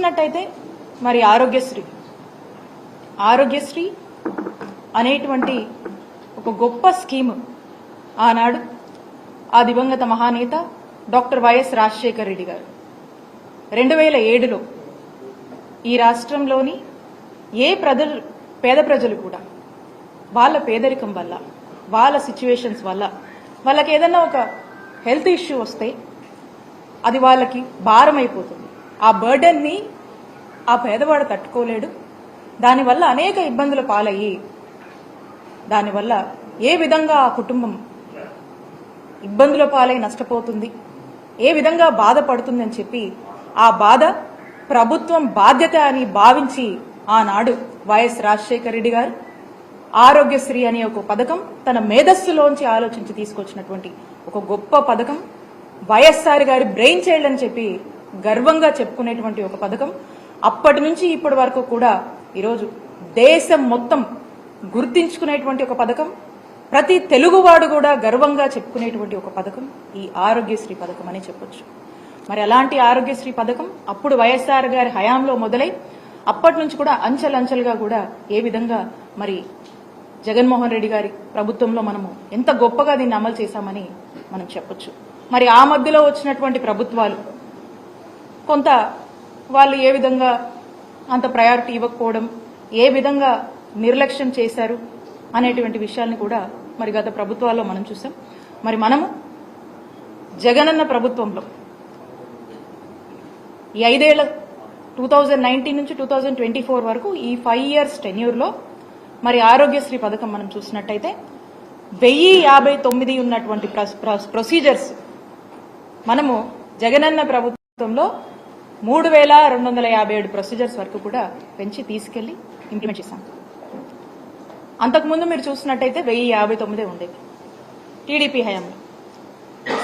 చూసినట్టయితే మరి ఆరోగ్యశ్రీ. ఆరోగ్యశ్రీ అనేటువంటి ఒక గొప్ప స్కీమ్ ఆనాడు ఆ దివంగత మహానేత డాక్టర్ వైఎస్ రాజశేఖర్ రెడ్డి గారు. రెండు వేల ఏడులో ఈ రాష్ట్రంలోని ఏ ప్రజలు పేద ప్రజలు కూడా వాళ్ళ పేదరికం వల్ల వాళ్ళ సిచ్యువేషన్స్ వల్ల వాళ్ళకి ఏదైనా ఒక హెల్త్ ఇష్యూ వస్తే అది వాళ్ళకి భారం అయిపోతుంది ఆ బర్డన్ని ఆ పేదవాడు తట్టుకోలేడు. దానివల్ల అనేక ఇబ్బందులు పాలయ్యి దానివల్ల ఏ విధంగా ఆ కుటుంబం ఇబ్బందుల పాలై నష్టపోతుంది ఏ విధంగా బాధపడుతుందని చెప్పి ఆ బాధ ప్రభుత్వం బాధ్యత అని భావించి ఆనాడు వైఎస్ రాజశేఖర రెడ్డి గారు ఆరోగ్యశ్రీ అనే ఒక పథకం తన మేధస్సులోంచి ఆలోచించి తీసుకొచ్చినటువంటి ఒక గొప్ప పథకం. వైఎస్ఆర్ గారి బ్రెయిన్ చైల్డ్ అని చెప్పి గర్వంగా చెప్పుకునేటువంటి ఒక పథకం. అప్పటి నుంచి ఇప్పటి వరకు కూడా ఈరోజు దేశం మొత్తం గుర్తించుకునేటువంటి ఒక పథకం. ప్రతి తెలుగువాడు కూడా గర్వంగా చెప్పుకునేటువంటి ఒక పథకం. ఈ ఆరోగ్యశ్రీ పథకం అని చెప్పొచ్చు. మరి అలాంటి ఆరోగ్యశ్రీ పథకం అప్పుడు వైఎస్ఆర్ గారి హయాంలో మొదలై అప్పటి నుంచి కూడా అంచెలంచెలుగా కూడా ఏ విధంగా మరి జగన్మోహన్ రెడ్డి గారి ప్రభుత్వంలో మనము ఎంత గొప్పగా దీన్ని అమలు చేశామని మనం చెప్పొచ్చు. మరి ఆ మధ్యలో వచ్చినటువంటి ప్రభుత్వాలు కొంత వాళ్ళు ఏ విధంగా అంత ప్రయారిటీ ఇవ్వకపోవడం ఏ విధంగా నిర్లక్ష్యం చేశారు అనేటువంటి విషయాల్ని కూడా మరి గత ప్రభుత్వాల్లో మనం చూసాం. మరి మనము జగనన్న ప్రభుత్వంలో ఈ ఐదేళ్ళ టూ థౌజండ్ నైన్టీన్ నుంచి టూ థౌజండ్ ట్వంటీ ఫోర్ వరకు ఈ ఫైవ్ ఇయర్స్ టెన్యూర్లో మరి ఆరోగ్యశ్రీ పథకం మనం చూసినట్టయితే వెయ్యి యాభై తొమ్మిది ఉన్నటువంటి ప్రొ- ప్రొసీజర్స్ మనము జగనన్న ప్రభుత్వంలో మూడు వేల రెండు వందల యాభై ఏడు ప్రొసీజర్స్ వరకు కూడా పెంచి తీసుకెళ్ళి ఇంప్లిమెంట్ చేశాం. అంతకుముందు మీరు చూసినట్టయితే వెయ్యి యాభై తొమ్మిదే ఉండేది. టీడీపీ హయాంలో.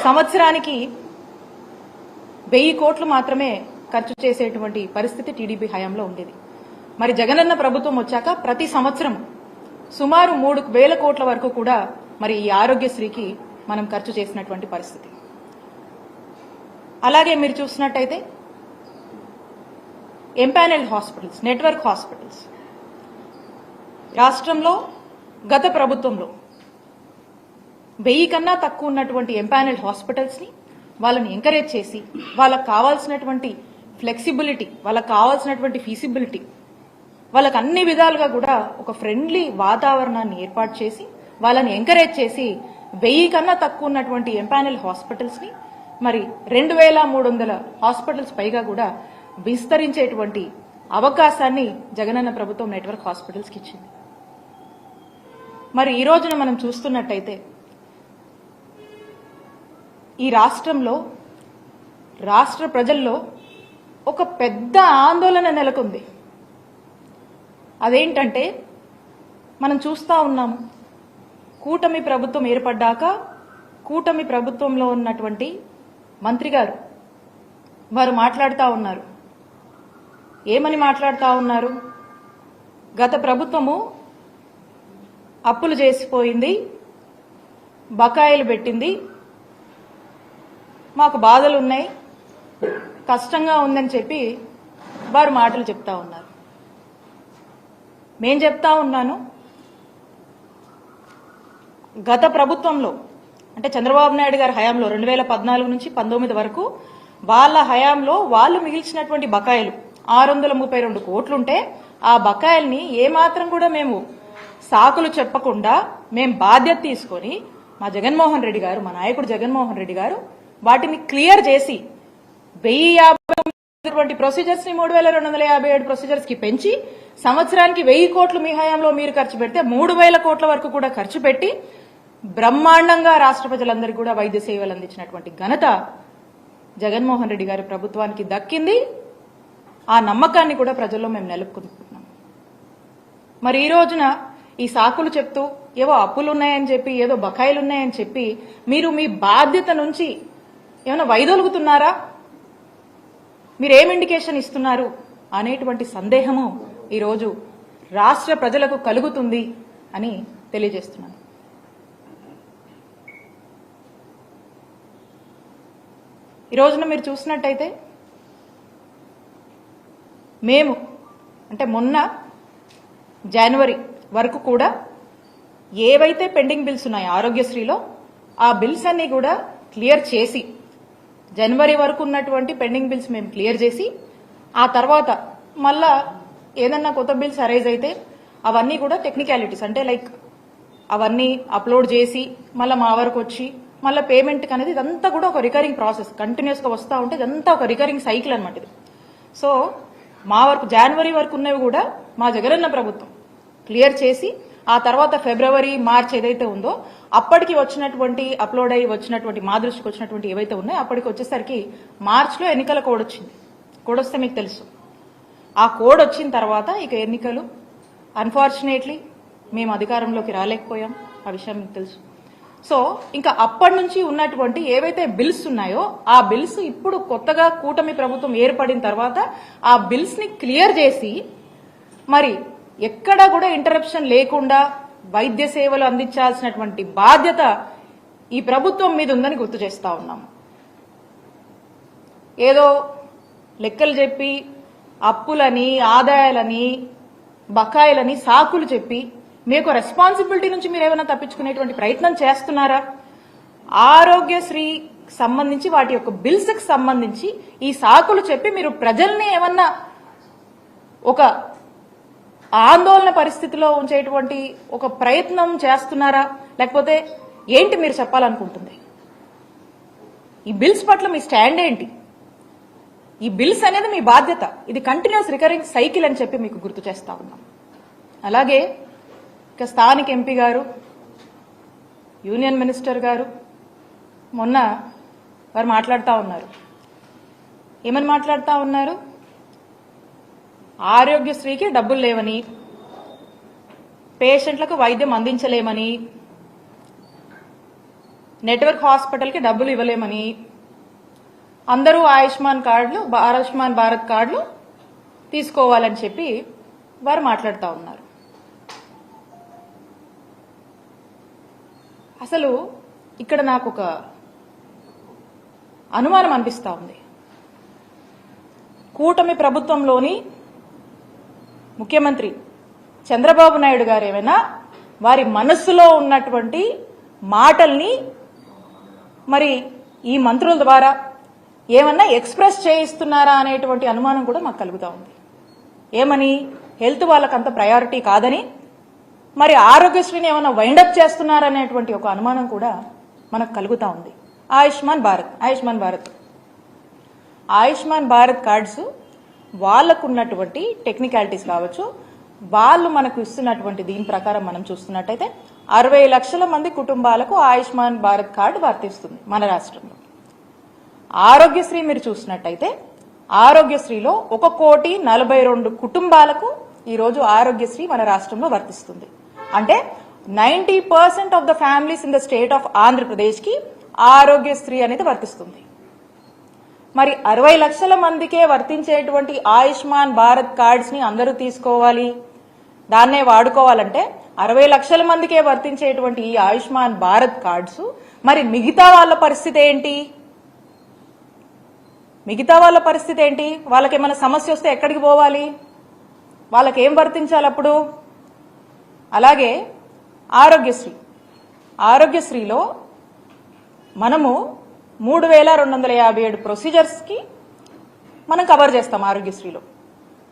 సంవత్సరానికి వెయ్యి కోట్లు మాత్రమే ఖర్చు చేసేటువంటి పరిస్థితి టీడీపీ హయాంలో ఉండేది. మరి జగనన్న ప్రభుత్వం వచ్చాక ప్రతి సంవత్సరం సుమారు మూడు వేల కోట్ల వరకు కూడా మరి ఈ ఆరోగ్యశ్రీకి మనం ఖర్చు చేసినటువంటి పరిస్థితి. అలాగే మీరు చూసినట్టయితే ఎంపానెల్డ్ హాస్పిటల్స్ నెట్వర్క్ హాస్పిటల్స్ రాష్ట్రంలో గత ప్రభుత్వంలో వెయ్యి కన్నా తక్కువ ఉన్నటువంటి ఎంపానెల్ హాస్పిటల్స్ని వాళ్ళని ఎంకరేజ్ చేసి వాళ్ళకు కావాల్సినటువంటి ఫ్లెక్సిబిలిటీ వాళ్ళకి కావాల్సినటువంటి ఫీసిబిలిటీ వాళ్ళకు అన్ని విధాలుగా కూడా ఒక ఫ్రెండ్లీ వాతావరణాన్ని ఏర్పాటు చేసి వాళ్ళని ఎంకరేజ్ చేసి వెయ్యి కన్నా తక్కువ ఉన్నటువంటి ఎంపానెల్ హాస్పిటల్స్ని మరి రెండు వేల మూడు వందల హాస్పిటల్స్ పైగా కూడా విస్తరించేటువంటి అవకాశాన్ని జగనన్న ప్రభుత్వం నెట్వర్క్ హాస్పిటల్స్కి ఇచ్చింది. మరి ఈ రోజున మనం చూస్తున్నట్టయితే ఈ రాష్ట్రంలో రాష్ట్ర ప్రజల్లో ఒక పెద్ద ఆందోళన నెలకొంది. అదేంటంటే మనం చూస్తా ఉన్నాము కూటమి ప్రభుత్వం ఏర్పడ్డాక కూటమి ప్రభుత్వంలో ఉన్నటువంటి మంత్రి గారు వారు మాట్లాడుతూ ఉన్నారు. ఏమని మాట్లాడుతూ ఉన్నారు? గత ప్రభుత్వము అప్పులు చేసిపోయింది బకాయిలు పెట్టింది మాకు బాధలు ఉన్నాయి కష్టంగా ఉందని చెప్పి వారు మాటలు చెప్తా ఉన్నారు. మేం చెప్తా ఉన్నాను గత ప్రభుత్వంలో అంటే చంద్రబాబు నాయుడు గారి హయాంలో రెండు వేల పద్నాలుగు నుంచి పంతొమ్మిది వరకు వాళ్ళ హయాంలో వాళ్ళు మిగిల్చినటువంటి బకాయిలు ఆరు వందల ముప్పై రెండు కోట్లుంటే ఆ బకాయిల్ని ఏమాత్రం కూడా మేము సాకులు చెప్పకుండా మేము బాధ్యత తీసుకొని మా జగన్మోహన్ రెడ్డి గారు మా నాయకుడు జగన్మోహన్ రెడ్డి గారు వాటిని క్లియర్ చేసి వెయ్యి యాభై ప్రొసీజర్స్ని మూడు వేల రెండు వందల యాభై ఏడు ప్రొసీజర్స్కి పెంచి సంవత్సరానికి వెయ్యి కోట్లు మీ హయాంలో మీరు ఖర్చు పెడితే మూడు వేల కోట్ల వరకు కూడా ఖర్చు పెట్టి బ్రహ్మాండంగా రాష్ట్ర ప్రజలందరికీ కూడా వైద్య సేవలు అందించినటువంటి ఘనత జగన్మోహన్ రెడ్డి గారి ప్రభుత్వానికి దక్కింది. ఆ నమ్మకాన్ని కూడా ప్రజల్లో మేము నెలుపుకుంటున్నాం మరి ఈ రోజున ఈ సాకులు చెప్తూ ఏవో అప్పులు ఉన్నాయని చెప్పి ఏదో బకాయిలు ఉన్నాయని చెప్పి మీరు మీ బాధ్యత నుంచి ఏమైనా వైదొలుగుతున్నారా? మీరు ఏం ఇండికేషన్ ఇస్తున్నారు అనేటువంటి సందేహము ఈరోజు రాష్ట్ర ప్రజలకు కలుగుతుంది అని తెలియజేస్తున్నాను. ఈ రోజున మీరు చూసినట్టయితే మేము అంటే మొన్న జనవరి వరకు కూడా ఏవైతే పెండింగ్ బిల్స్ ఉన్నాయో ఆరోగ్యశ్రీలో ఆ బిల్స్ అన్ని కూడా క్లియర్ చేసి జనవరి వరకు ఉన్నటువంటి పెండింగ్ బిల్స్ మేము క్లియర్ చేసి ఆ తర్వాత మళ్ళా ఏదన్నా కొత్త బిల్స్ అరైజ్ అయితే అవన్నీ కూడా టెక్నికాలిటీస్ అంటే లైక్ అవన్నీ అప్లోడ్ చేసి మళ్ళీ మా వరకు వచ్చి మళ్ళీ పేమెంట్ అనేది ఇదంతా కూడా ఒక రికరింగ్ ప్రాసెస్ కంటిన్యూస్గా వస్తూ ఉంటే ఇదంతా ఒక రికరింగ్ సైకిల్ అనమాట ఇది. సో మా వరకు జనవరి వరకు ఉన్నవి కూడా మా జగనన్న ప్రభుత్వం. క్లియర్ చేసి ఆ తర్వాత ఫిబ్రవరి మార్చ్ ఏదైతే ఉందో అప్పటికి వచ్చినటువంటి అప్లోడ్ అయ్యి వచ్చినటువంటి మా దృష్టికి వచ్చినటువంటి ఏవైతే ఉన్నాయో అప్పటికి వచ్చేసరికి మార్చ్లో ఎన్నికల కోడ్ వచ్చింది. కోడ్ వస్తే మీకు తెలుసు. ఆ కోడ్ వచ్చిన తర్వాత ఇక ఎన్నికలు అన్ఫార్చునేట్లీ మేము అధికారంలోకి రాలేకపోయాం. ఆ విషయం మీకు తెలుసు. సో ఇంకా అప్పటి నుంచి ఉన్నటువంటి ఏవైతే బిల్స్ ఉన్నాయో ఆ బిల్స్ ఇప్పుడు కొత్తగా కూటమి ప్రభుత్వం ఏర్పడిన తర్వాత ఆ బిల్స్ని క్లియర్ చేసి మరి ఎక్కడ కూడా ఇంటరప్షన్ లేకుండా వైద్య సేవలు అందించాల్సినటువంటి బాధ్యత ఈ ప్రభుత్వం మీద ఉందని గుర్తు చేస్తా ఉన్నాం. ఏదో లెక్కలు చెప్పి అప్పులని ఆదాయాలని బకాయిలని సాకులు చెప్పి మీకు రెస్పాన్సిబిలిటీ నుంచి మీరు ఏమైనా తప్పించుకునేటువంటి ప్రయత్నం చేస్తున్నారా? ఆరోగ్యశ్రీ సంబంధించి వాటి యొక్క బిల్స్కి సంబంధించి ఈ సాకులు చెప్పి మీరు ప్రజల్ని ఏమన్నా ఒక ఆందోళన పరిస్థితిలో ఉంచేటువంటి ఒక ప్రయత్నం చేస్తున్నారా? లేకపోతే ఏంటి మీరు చెప్పాలనుకుంటుంది? ఈ బిల్స్ పట్ల మీ స్టాండ్ ఏంటి? ఈ బిల్స్ అనేది మీ బాధ్యత. ఇది కంటిన్యూస్ రికరింగ్ సైకిల్ అని చెప్పి మీకు గుర్తు చేస్తా ఉన్నాం. అలాగే ఇక స్థానిక ఎంపీ గారు యూనియన్ మినిస్టర్ గారు మొన్న వారు మాట్లాడుతూ ఉన్నారు. ఏమని మాట్లాడుతూ ఉన్నారు? ఆరోగ్యశ్రీకి డబ్బులు లేవని పేషెంట్లకు వైద్యం అందించలేమని నెట్వర్క్ హాస్పిటల్కి డబ్బులు ఇవ్వలేమని అందరూ ఆయుష్మాన్ కార్డులు ఆయుష్మాన్ భారత్ కార్డులు తీసుకోవాలని చెప్పి వారు మాట్లాడుతూ ఉన్నారు. అసలు ఇక్కడ నాకు ఒక అనుమానం అనిపిస్తా ఉంది. కూటమి ప్రభుత్వంలోని ముఖ్యమంత్రి చంద్రబాబు నాయుడు గారు ఏమైనా వారి మనస్సులో ఉన్నటువంటి మాటల్ని మరి ఈ మంత్రుల ద్వారా ఏమన్నా ఎక్స్ప్రెస్ చేయిస్తున్నారా అనేటువంటి అనుమానం కూడా మాకు కలుగుతూ ఉంది. ఏమని? హెల్త్ వాళ్ళకంత ప్రయారిటీ కాదని మరి ఆరోగ్యశ్రీని ఏమైనా వైండప్ చేస్తున్నారనేటువంటి ఒక అనుమానం కూడా మనకు కలుగుతా ఉంది. ఆయుష్మాన్ భారత్ ఆయుష్మాన్ భారత్. ఆయుష్మాన్ భారత్ కార్డ్స్ వాళ్ళకు ఉన్నటువంటి టెక్నికాలిటీస్ కావచ్చు వాళ్ళు మనకు ఇస్తున్నటువంటి దీని ప్రకారం మనం చూస్తున్నట్టయితే అరవై లక్షల మంది కుటుంబాలకు ఆయుష్మాన్ భారత్ కార్డు వర్తిస్తుంది మన రాష్ట్రంలో. ఆరోగ్యశ్రీ మీరు చూసినట్టయితే ఆరోగ్యశ్రీలో ఒక కోటి నలభై రెండు కుటుంబాలకు ఈరోజు ఆరోగ్యశ్రీ మన రాష్ట్రంలో వర్తిస్తుంది. అంటే ninety percent of the families in the state of ఆంధ్రప్రదేశ్కి ఆరోగ్యశ్రీ అనేది వర్తిస్తుంది. మరి అరవై లక్షల మందికే వర్తించేటువంటి ఆయుష్మాన్ భారత్ కార్డ్స్ని అందరూ తీసుకోవాలి. దాన్నే వాడుకోవాలంటే అరవై లక్షల మందికే వర్తించేటువంటి ఈ ఆయుష్మాన్ భారత్ కార్డ్స్ మరి మిగతా వాళ్ళ పరిస్థితి ఏంటి? మిగతా వాళ్ళ పరిస్థితి ఏంటి? వాళ్ళకి ఏమైనా సమస్య వస్తే ఎక్కడికి పోవాలి? వాళ్ళకి ఏం వర్తించాలి అప్పుడు? అలాగే ఆరోగ్యశ్రీ. ఆరోగ్యశ్రీలో మనము మూడు వేల రెండు వందల యాభై ఏడు ప్రొసీజర్స్కి మనం కవర్ చేస్తాం ఆరోగ్యశ్రీలో.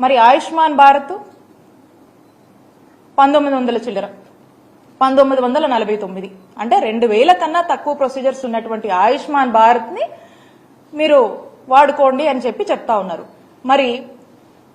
మరి ఆయుష్మాన్ భారత్ పంతొమ్మిది వందల చిల్లర పంతొమ్మిది వందల నలభై తొమ్మిది. అంటే రెండు వేల కన్నా తక్కువ ప్రొసీజర్స్ ఉన్నటువంటి ఆయుష్మాన్ భారత్ని మీరు వాడుకోండి అని చెప్పి చెప్తా ఉన్నారు. మరి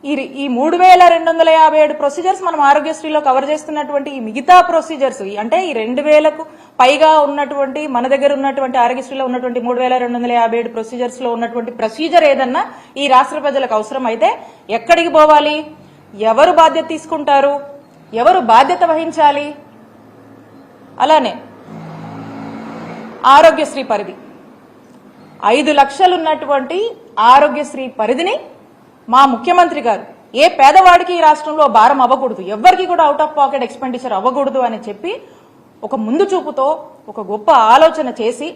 ఈ ఈ మూడు వేల రెండు వందల యాభై ఏడు ప్రొసీజర్స్ మనం ఆరోగ్యశ్రీలో కవర్ చేస్తున్నటువంటి ఈ మిగతా ప్రొసీజర్స్ అంటే ఈ రెండు వేలకు పైగా ఉన్నటువంటి మన దగ్గర ఉన్నటువంటి ఆరోగ్యశ్రీలో ఉన్నటువంటి మూడు వేల రెండు వందల యాభై ఏడు ప్రొసీజర్స్లో ఉన్నటువంటి ప్రొసీజర్ ఏదన్నా ఈ రాష్ట్ర ప్రజలకు అవసరం అయితే ఎక్కడికి పోవాలి? ఎవరు బాధ్యత తీసుకుంటారు? ఎవరు బాధ్యత వహించాలి? అలానే ఆరోగ్యశ్రీ పరిధి. ఐదు లక్షలు ఉన్నటువంటి ఆరోగ్యశ్రీ పరిధిని మా ముఖ్యమంత్రి గారు ఏ పేదవాడికి ఈ రాష్ట్రంలో భారం అవ్వకూడదు ఎవ్వరికి కూడా అవుట్ ఆఫ్ పాకెట్ ఎక్స్పెండిచర్ అవ్వకూడదు అని చెప్పి ఒక ముందు చూపుతో ఒక గొప్ప ఆలోచన చేసి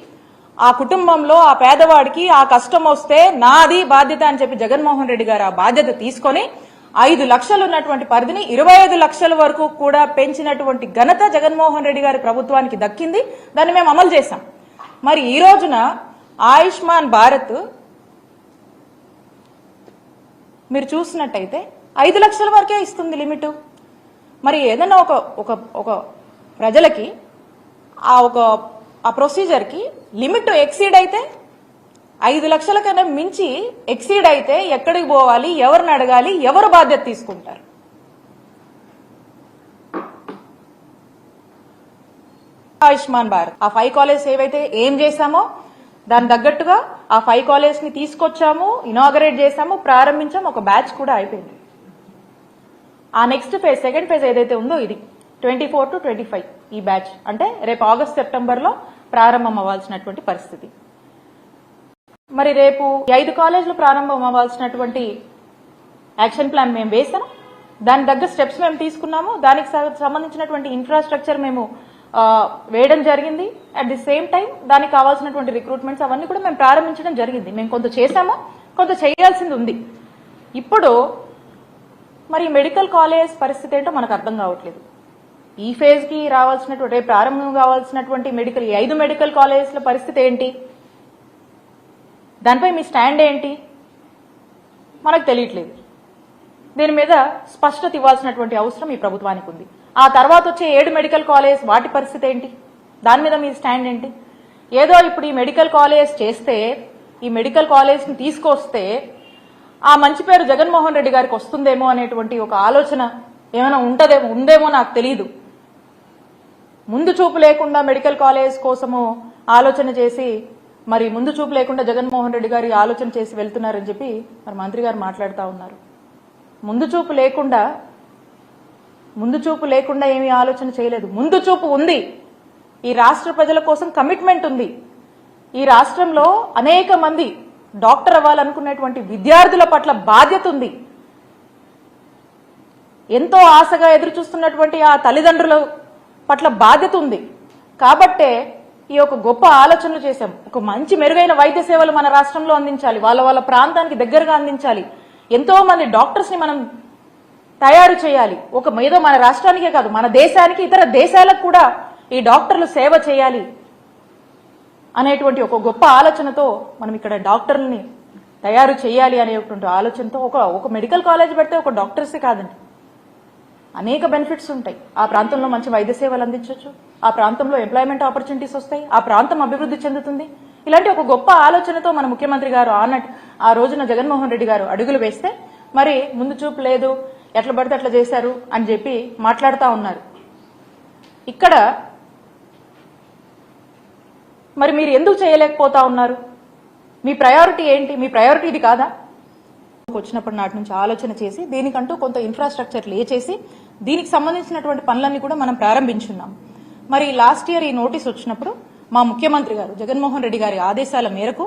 ఆ కుటుంబంలో ఆ పేదవాడికి ఆ కష్టం వస్తే నాది బాధ్యత అని చెప్పి జగన్మోహన్ రెడ్డి గారు ఆ బాధ్యత తీసుకొని ఐదు లక్షలు ఉన్నటువంటి పరిధిని ఇరవై ఐదు లక్షల వరకు కూడా పెంచినటువంటి ఘనత జగన్మోహన్ రెడ్డి గారి ప్రభుత్వానికి దక్కింది. దాన్ని మేము అమలు చేశాం. మరి ఈ రోజున ఆయుష్మాన్ భారత్ మీరు చూసినట్టయితే ఐదు లక్షల వరకే ఇస్తుంది లిమిట్. మరి ఏదైనా ఒక ఒక ఒక ప్రజలకి ఆ ఒక ఆ ప్రొసీజర్కి లిమిట్ ఎక్సీడ్ అయితే ఐదు లక్షల కన్నా మించి ఎక్సీడ్ అయితే ఎక్కడికి పోవాలి ఎవరిని అడగాలి ఎవరు బాధ్యత తీసుకుంటారు? ఆయుష్మాన్ భారత్. ఆ ఫైవ్ కాలేజ్ ఏవైతే ఏం చేశామో దాని తగ్గట్టుగా ఆ ఫైవ్ కాలేజ్ని తీసుకొచ్చాము ఇనాగరేట్ చేసాము ప్రారంభించాము ఒక బ్యాచ్ కూడా అయిపోయింది. ఆ నెక్స్ట్ ఫేజ్ సెకండ్ ఫేజ్ ఏదైతే ఉందో ఇది twenty four to twenty five ఈ బ్యాచ్ అంటే రేపు ఆగస్ట్ సెప్టెంబర్లో ప్రారంభం అవ్వాల్సినటువంటి పరిస్థితి. మరి రేపు ఐదు కాలేజీలు ప్రారంభం అవ్వాల్సినటువంటి యాక్షన్ ప్లాన్ మేము వేసాం దాని తగ్గ స్టెప్స్ మేము తీసుకున్నాము. దానికి సంబంధించినటువంటి ఇన్ఫ్రాస్ట్రక్చర్ మేము వేయడం జరిగింది. అట్ ది సేమ్ టైం దానికి కావాల్సినటువంటి రిక్రూట్మెంట్స్ అవన్నీ కూడా మేము ప్రారంభించడం జరిగింది. మేము కొంత చేశాము కొంత చేయాల్సింది ఉంది. ఇప్పుడు మరి మెడికల్ కాలేజ్ పరిస్థితి ఏంటో మనకు అర్థం కావట్లేదు. ఈ ఫేజ్కి రావాల్సినటువంటి రేపు ప్రారంభం కావాల్సినటువంటి మెడికల్ ఈ ఐదు మెడికల్ కాలేజెస్ల పరిస్థితి ఏంటి? దానిపై మీ స్టాండ్ ఏంటి? మనకు తెలియట్లేదు. దీని మీద స్పష్టత ఇవ్వాల్సినటువంటి అవసరం ఈ ప్రభుత్వానికి ఉంది. ఆ తర్వాత వచ్చే ఏడు మెడికల్ కాలేజ్ వాటి పరిస్థితి ఏంటి? దాని మీద మీ స్టాండ్ ఏంటి? ఏదో ఇప్పుడు ఈ మెడికల్ కాలేజ్ చేస్తే ఈ మెడికల్ కాలేజ్ని తీసుకొస్తే ఆ మంచి పేరు జగన్మోహన్ రెడ్డి గారికి వస్తుందేమో అనేటువంటి ఒక ఆలోచన ఏమైనా ఉంటదేమో ఉందేమో నాకు తెలియదు ముందు చూపు లేకుండా మెడికల్ కాలేజ్ కోసము ఆలోచన చేసి మరి ముందు చూపు లేకుండా జగన్మోహన్ రెడ్డి గారి ఆలోచన చేసి వెళ్తున్నారని చెప్పి మరి మంత్రి గారు మాట్లాడుతూ ఉన్నారు. ముందు చూపు లేకుండా ముందు చూపు లేకుండా ఏమీ ఆలోచన చేయలేదు. ముందు చూపు ఉంది. ఈ రాష్ట్ర ప్రజల కోసం కమిట్మెంట్ ఉంది. ఈ రాష్ట్రంలో అనేక మంది డాక్టర్ అవ్వాలనుకునేటువంటి విద్యార్థుల పట్ల బాధ్యత ఉంది. ఎంతో ఆశగా ఎదురు చూస్తున్నటువంటి ఆ తల్లిదండ్రుల పట్ల బాధ్యత ఉంది. కాబట్టే ఈ యొక్క గొప్ప ఆలోచనలు చేశాం. ఒక మంచి మెరుగైన వైద్య సేవలు మన రాష్ట్రంలో అందించాలి. వాళ్ళ వాళ్ళ ప్రాంతానికి దగ్గరగా అందించాలి. ఎంతో మంది డాక్టర్స్ని మనం తయారు చేయాలి. ఒక ఏదో మన రాష్ట్రానికే కాదు మన దేశానికి ఇతర దేశాలకు కూడా ఈ డాక్టర్లు సేవ చేయాలి అనేటువంటి ఒక గొప్ప ఆలోచనతో మనం ఇక్కడ డాక్టర్లని తయారు చేయాలి అనేటువంటి ఆలోచనతో ఒక ఒక మెడికల్ కాలేజ్ పెడితే ఒక డాక్టర్సే కాదండి. అనేక బెనిఫిట్స్ ఉంటాయి. ఆ ప్రాంతంలో మంచి వైద్య సేవలు అందించవచ్చు ఆ ప్రాంతంలో ఎంప్లాయ్మెంట్ ఆపర్చునిటీస్ వస్తాయి. ఆ ప్రాంతం అభివృద్ధి చెందుతుంది. ఇలాంటి ఒక గొప్ప ఆలోచనతో మన ముఖ్యమంత్రి గారు ఆనట్ ఆ రోజున జగన్మోహన్ రెడ్డి గారు అడుగులు వేస్తే మరి ముందు చూపు లేదు ఎట్లా పడితే అట్లా చేశారు అని చెప్పి మాట్లాడుతూ ఉన్నారు. ఇక్కడ మరి మీరు ఎందుకు చేయలేకపోతా ఉన్నారు? మీ ప్రయారిటీ ఏంటి? మీ ప్రయారిటీ ఇది కాదా? వచ్చినప్పటి నాటి నుంచి ఆలోచన చేసి దీనికంటూ కొంత ఇన్ఫ్రాస్ట్రక్చర్ లేచేసి దీనికి సంబంధించినటువంటి పనులన్నీ కూడా మనం ప్రారంభించున్నాం. మరి లాస్ట్ ఇయర్ ఈ నోటీస్ వచ్చినప్పుడు మా ముఖ్యమంత్రి గారు జగన్మోహన్ రెడ్డి గారి ఆదేశాల మేరకు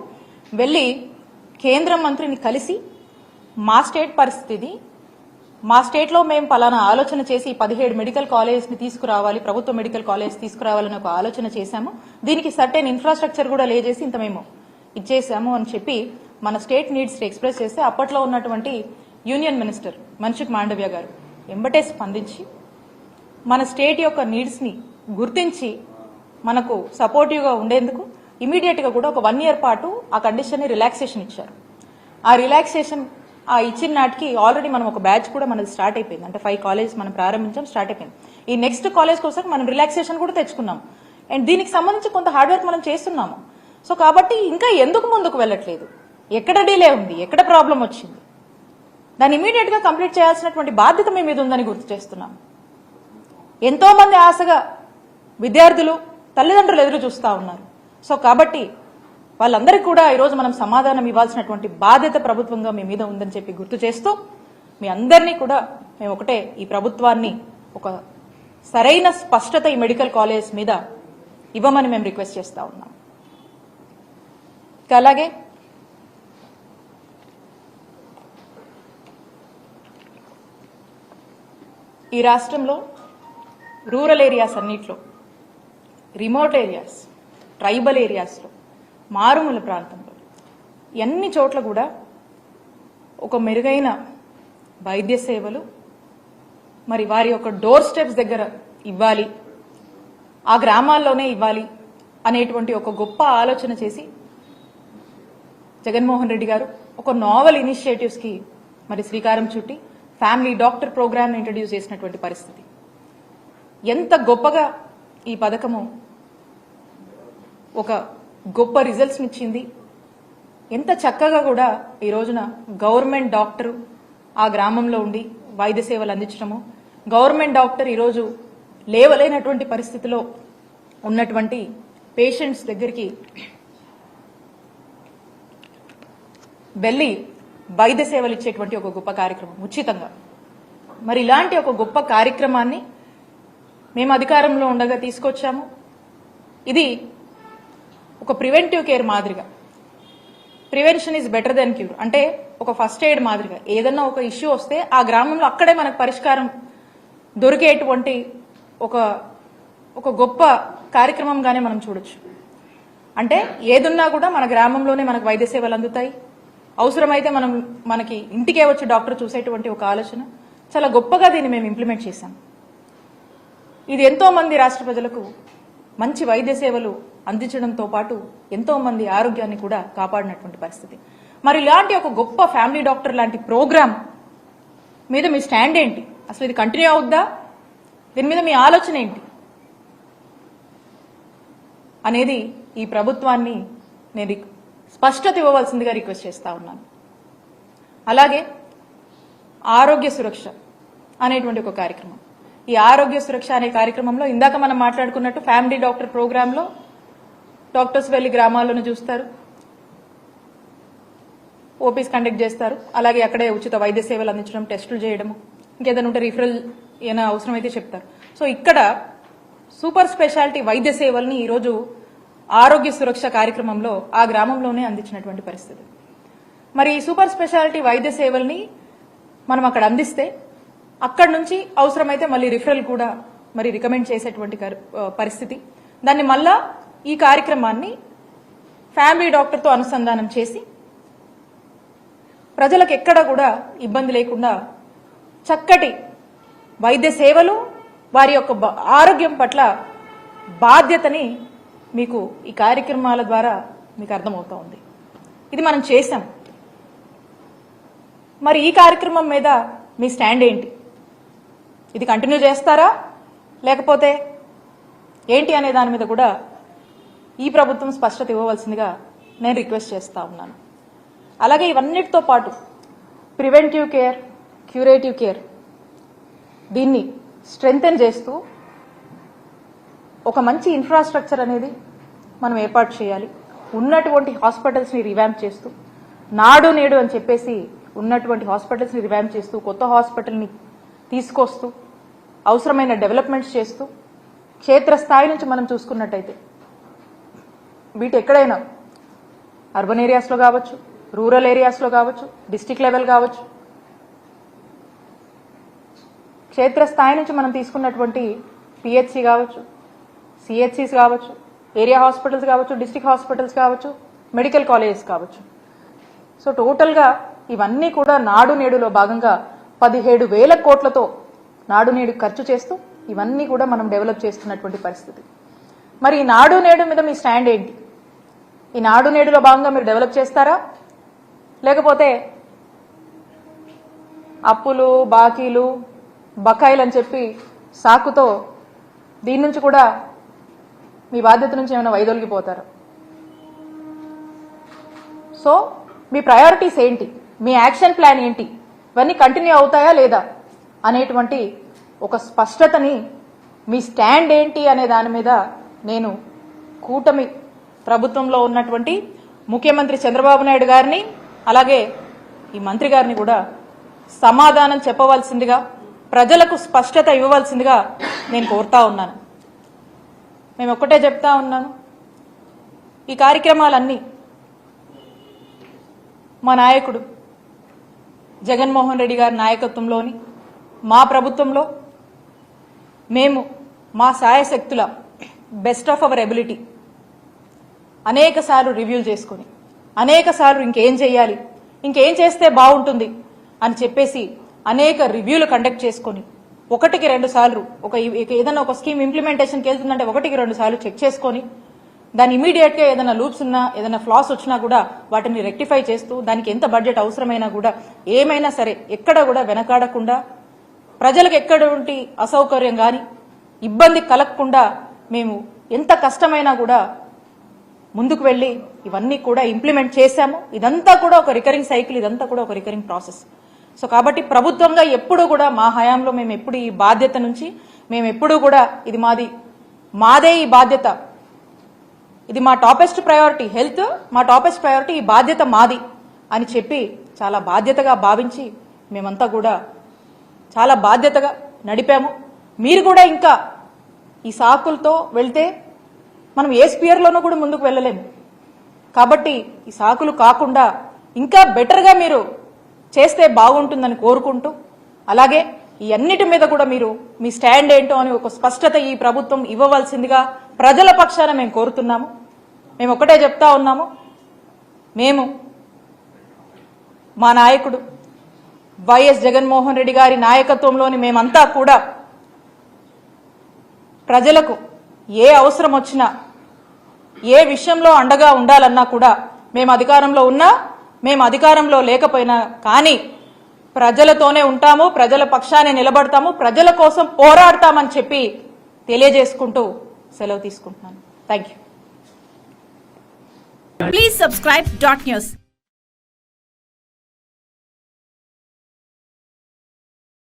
వెళ్ళి కేంద్ర మంత్రిని కలిసి మా స్టేట్ పరిస్థితి మా స్టేట్లో మేము పలానా ఆలోచన చేసి పదిహేడు మెడికల్ కాలేజ్ని తీసుకురావాలి ప్రభుత్వ మెడికల్ కాలేజ్ తీసుకురావాలని ఒక ఆలోచన చేశాము. దీనికి సర్టెన్ ఇన్ఫ్రాస్ట్రక్చర్ కూడా లేజేసి ఇంత మేము ఇచ్చేసాము అని చెప్పి మన స్టేట్ నీడ్స్ ఎక్స్ప్రెస్ చేస్తే అప్పట్లో ఉన్నటువంటి యూనియన్ మినిస్టర్ మన్సుఖ్ మాండవ్య గారు ఎంబటే స్పందించి మన స్టేట్ యొక్క నీడ్స్ని గుర్తించి మనకు సపోర్టివ్గా ఉండేందుకు ఇమీడియట్గా కూడా ఒక వన్ ఇయర్ పాటు ఆ కండిషన్ని రిలాక్సేషన్ ఇచ్చారు. ఆ రిలాక్సేషన్ ఆ ఇచ్చిన నాటికి ఆల్రెడీ మనం ఒక బ్యాచ్ కూడా మనది స్టార్ట్ అయిపోయింది. అంటే ఫైవ్ కాలేజ్ మనం ప్రారంభించాం స్టార్ట్ అయిపోయింది. ఈ నెక్స్ట్ కాలేజ్ కోసం మనం రిలాక్సేషన్ కూడా తెచ్చుకున్నాం. అండ్ దీనికి సంబంధించి కొంత హార్డ్ వర్క్ మనం చేస్తున్నాము. సో కాబట్టి ఇంకా ఎందుకు ముందుకు వెళ్ళట్లేదు? ఎక్కడ డిలే ఉంది? ఎక్కడ ప్రాబ్లం వచ్చింది? దాన్ని ఇమీడియట్గా కంప్లీట్ చేయాల్సినటువంటి బాధ్యత మీ మీద ఉందని గుర్తు చేస్తున్నాం. ఎంతోమంది ఆశగా విద్యార్థులు తల్లిదండ్రులు ఎదురు చూస్తా ఉన్నారు. సో కాబట్టి వాళ్ళందరికీ కూడా ఈరోజు మనం సమాధానం ఇవ్వాల్సినటువంటి బాధ్యత ప్రభుత్వంగా మీ మీద ఉందని చెప్పి గుర్తు చేస్తూ మీ అందరినీ కూడా మేము ఒకటే ఈ ప్రభుత్వాన్ని ఒక సరైన స్పష్టత ఈ మెడికల్ కాలేజ్ మీద ఇవ్వమని మేము రిక్వెస్ట్ చేస్తూ ఉన్నాం. అలాగే ఈ రాష్ట్రంలో రూరల్ ఏరియాస్ అన్నిట్లో రిమోట్ ఏరియాస్ ట్రైబల్ ఏరియాస్లో మారుమూల ప్రాంతంలో. ఎన్ని చోట్ల కూడా ఒక మెరుగైన వైద్య సేవలు మరి వారి యొక్క డోర్ స్టెప్స్ దగ్గర ఇవ్వాలి ఆ గ్రామాల్లోనే ఇవ్వాలి అనేటువంటి ఒక గొప్ప ఆలోచన చేసి జగన్మోహన్ రెడ్డి గారు ఒక నావల్ ఇనిషియేటివ్స్కి మరి శ్రీకారం చుట్టి ఫ్యామిలీ డాక్టర్ ప్రోగ్రామ్ ఇంట్రడ్యూస్ చేసినటువంటి పరిస్థితి. ఎంత గొప్పగా ఈ పథకము ఒక గొప్ప రిజల్ట్స్ ఇచ్చింది ఎంత చక్కగా కూడా ఈ రోజున గవర్నమెంట్ డాక్టర్ ఆ గ్రామంలో ఉండి వైద్య సేవలు అందించడము గవర్నమెంట్ డాక్టర్ ఈరోజు లేవలేనటువంటి పరిస్థితిలో ఉన్నటువంటి పేషెంట్స్ దగ్గరికి వెళ్ళి వైద్య సేవలు ఇచ్చేటువంటి ఒక గొప్ప కార్యక్రమం ఉచితంగా. మరి ఇలాంటి ఒక గొప్ప కార్యక్రమాన్ని మేము అధికారంలో ఉండగా తీసుకొచ్చాము. ఇది ఒక ప్రివెంటివ్ కేర్ మాదిరిగా. Prevention is better than cure అంటే ఒక ఫస్ట్ ఎయిడ్ మాదిరిగా. ఏదన్నా ఒక ఇష్యూ వస్తే ఆ గ్రామంలో అక్కడే మనకు పరిష్కారం దొరికేటువంటి ఒక ఒక గొప్ప కార్యక్రమంగానే మనం చూడొచ్చు. అంటే ఏదున్నా కూడా మన గ్రామంలోనే మనకు వైద్య సేవలు అందుతాయి. అవసరమైతే మనం మనకి ఇంటికే వచ్చి డాక్టర్ చూసేటువంటి ఒక ఆలోచన. చాలా గొప్పగా దీన్ని మేము ఇంప్లిమెంట్ చేశాం. ఇది ఎంతో మంది రాష్ట్ర ప్రజలకు మంచి వైద్య సేవలు అందించడంతో పాటు ఎంతో మంది ఆరోగ్యాన్ని కూడా కాపాడినటువంటి పరిస్థితి. మరి ఇలాంటి ఒక గొప్ప ఫ్యామిలీ డాక్టర్ లాంటి ప్రోగ్రామ్ మీద మీ స్టాండ్ ఏంటి? అసలు ఇది కంటిన్యూ అవుద్దా? దీని మీద మీ ఆలోచన ఏంటి? అనేది ఈ ప్రభుత్వాన్ని నేను స్పష్టత ఇవ్వవలసిందిగా రిక్వెస్ట్ చేస్తా ఉన్నాను. అలాగే ఆరోగ్య సురక్ష అనేటువంటి ఒక కార్యక్రమం. ఈ ఆరోగ్య సురక్ష అనే కార్యక్రమంలో ఇందాక మనం మాట్లాడుకున్నట్టు ఫ్యామిలీ డాక్టర్ ప్రోగ్రాంలో డాక్టర్స్ వెళ్ళి గ్రామాల్లోనూ చూస్తారు. ఓపీస్ కండక్ట్ చేస్తారు. అలాగే అక్కడే ఉచిత వైద్య సేవలు అందించడం టెస్టులు చేయడం ఇంకేదైనా ఉంటే రిఫరల్ ఏమైనా అవసరమైతే చెప్తారు. సో ఇక్కడ సూపర్ స్పెషాలిటీ వైద్య సేవల్ని ఈరోజు ఆరోగ్య సురక్ష కార్యక్రమంలో ఆ గ్రామంలోనే అందించినటువంటి పరిస్థితి. మరి ఈ సూపర్ స్పెషాలిటీ వైద్య సేవల్ని మనం అక్కడ అందిస్తే అక్కడి నుంచి అవసరమైతే మళ్ళీ రిఫరల్ కూడా మరి రికమెండ్ చేసేటువంటి పరిస్థితి. దాన్ని మళ్ళా ఈ కార్యక్రమాన్ని ఫ్యామిలీ డాక్టర్తో అనుసంధానం చేసి ప్రజలకు ఎక్కడ కూడా ఇబ్బంది లేకుండా చక్కటి వైద్య సేవలు వారి యొక్క ఆరోగ్యం పట్ల బాధ్యతని మీకు ఈ కార్యక్రమాల ద్వారా మీకు అర్థమవుతా ఉంది. ఇది మనం చేశాం. మరి ఈ కార్యక్రమం మీద మీ స్టాండ్ ఏంటి? ఇది కంటిన్యూ చేస్తారా? లేకపోతే ఏంటి అనే దాని మీద కూడా ఈ ప్రభుత్వం స్పష్టత ఇవ్వవలసిందిగా నేను రిక్వెస్ట్ చేస్తా ఉన్నాను. అలాగే ఇవన్నిటితో పాటు ప్రివెంటివ్ కేర్ క్యూరేటివ్ కేర్ దీన్ని స్ట్రెంగ్తెన్ చేస్తూ ఒక మంచి ఇన్ఫ్రాస్ట్రక్చర్ అనేది మనం ఏర్పాటు చేయాలి. ఉన్నటువంటి హాస్పిటల్స్ని రివ్యాంప్ చేస్తూ నాడు నేడు అని చెప్పేసి ఉన్నటువంటి హాస్పిటల్స్ని రివ్యాంప్ చేస్తూ కొత్త హాస్పిటల్ని తీసుకొస్తూ అవసరమైన డెవలప్మెంట్స్ చేస్తూ క్షేత్రస్థాయి నుంచి మనం చూసుకున్నట్టయితే వీటి ఎక్కడైనా అర్బన్ ఏరియాస్లో కావచ్చు రూరల్ ఏరియాస్లో కావచ్చు డిస్టిక్ లెవెల్ కావచ్చు. క్షేత్రస్థాయి నుంచి మనం తీసుకున్నటువంటి పిహెచ్సి కావచ్చు సిహెచ్సిస్ కావచ్చు ఏరియా హాస్పిటల్స్ కావచ్చు డిస్టిక్ హాస్పిటల్స్ కావచ్చు మెడికల్ కాలేజెస్ కావచ్చు. సో టోటల్గా ఇవన్నీ కూడా నాడు నేడులో భాగంగా పదిహేడు వేల కోట్లతో నాడు నేడు ఖర్చు చేస్తూ ఇవన్నీ కూడా మనం డెవలప్ చేస్తున్నటువంటి పరిస్థితి. మరి ఈ నాడు నేడు మీద మీ స్టాండ్ ఏంటి? ఈ నాడు నేడులో భాగంగా మీరు డెవలప్ చేస్తారా? లేకపోతే అప్పులు బాకీలు బకాయిలు అని చెప్పి సాకుతో దీని నుంచి కూడా మీ బాధ్యత నుంచి ఏమైనా వైదొలిగిపోతారు? సో మీ ప్రయారిటీస్ ఏంటి? మీ యాక్షన్ ప్లాన్ ఏంటి? ఇవన్నీ కంటిన్యూ అవుతాయా లేదా? అనేటువంటి ఒక స్పష్టతని మీ స్టాండ్ ఏంటి అనే దాని మీద నేను కూటమి ప్రభుత్వంలో ఉన్నటువంటి ముఖ్యమంత్రి చంద్రబాబు నాయుడు గారిని అలాగే ఈ మంత్రి గారిని కూడా సమాధానం చెప్పవలసిందిగా ప్రజలకు స్పష్టత ఇవ్వవలసిందిగా నేను కోరుతా ఉన్నాను. మేము ఒక్కటే చెప్తా ఉన్నాను. ఈ కార్యక్రమాలన్నీ మా నాయకుడు జగన్మోహన్ రెడ్డి గారి నాయకత్వంలోని మా ప్రభుత్వంలో మేము మా సాయశక్తుల బెస్ట్ ఆఫ్ అవర్ ఎబిలిటీ అనేక సార్లు రివ్యూలు చేసుకొని అనేక సార్లు ఇంకేం చేయాలి ఇంకేం చేస్తే బాగుంటుంది అని చెప్పేసి అనేక రివ్యూలు కండక్ట్ చేసుకొని ఒకటికి రెండు సార్లు ఒక ఏదైనా ఒక స్కీమ్ ఇంప్లిమెంటేషన్కి వెళ్తుందంటే ఒకటికి రెండు సార్లు చెక్ చేసుకొని దాని ఇమీడియట్గా ఏదైనా లూప్స్ ఉన్నా ఏదైనా ఫ్లాస్ వచ్చినా కూడా వాటిని రెక్టిఫై చేస్తూ దానికి ఎంత బడ్జెట్ అవసరమైనా కూడా ఏమైనా సరే ఎక్కడ కూడా వెనకాడకుండా ప్రజలకు ఎక్కడంటి అసౌకర్యం కానీ ఇబ్బంది కలగకుండా మేము ఎంత కష్టమైనా కూడా ముందుకు వెళ్ళి ఇవన్నీ కూడా ఇంప్లిమెంట్ చేశాము. ఇదంతా కూడా ఒక రికరింగ్ సైకిల్ ఇదంతా కూడా ఒక రికరింగ్ ప్రాసెస్ సో కాబట్టి ప్రభుత్వంగా ఎప్పుడు కూడా మా హయాంలో మేము ఎప్పుడు ఈ బాధ్యత నుంచి మేము ఎప్పుడూ కూడా ఇది మాది మాదే ఈ బాధ్యత. ఇది మా టాపెస్ట్ ప్రయారిటీ హెల్త్ మా టాపెస్ట్ ప్రయారిటీ ఈ బాధ్యత మాది అని చెప్పి చాలా బాధ్యతగా భావించి మేమంతా కూడా చాలా బాధ్యతగా నడిపాము. మీరు కూడా ఇంకా ఈ సాకులతో వెళ్తే మనం ఏ స్పియర్లోనూ కూడా ముందుకు వెళ్ళలేము. కాబట్టి ఈ సాకులు కాకుండా ఇంకా బెటర్గా మీరు చేస్తే బాగుంటుందని కోరుకుంటూ అలాగే ఈ అన్నిటి మీద కూడా మీరు మీ స్టాండ్ ఏంటో అని ఒక స్పష్టత ఈ ప్రభుత్వం ఇవ్వవలసిందిగా ప్రజల పక్షాన మేము కోరుతున్నాము. మేము ఒకటే చెప్తా ఉన్నాము. మేము మా నాయకుడు వైఎస్ జగన్మోహన్ రెడ్డి గారి నాయకత్వంలోని మేమంతా కూడా ప్రజలకు ఏ అవసరం వచ్చినా ఏ విషయంలో అండగా ఉండాలన్నా కూడా మేము అధికారంలో ఉన్నా మేము అధికారంలో లేకపోయినా కానీ ప్రజలతోనే ఉంటాము ప్రజల పక్షానే నిలబడతాము ప్రజల కోసం పోరాడతామని చెప్పి తెలియజేసుకుంటూ సెలవు తీసుకుంటున్నాను థ్యాంక్ యూ Please subscribe.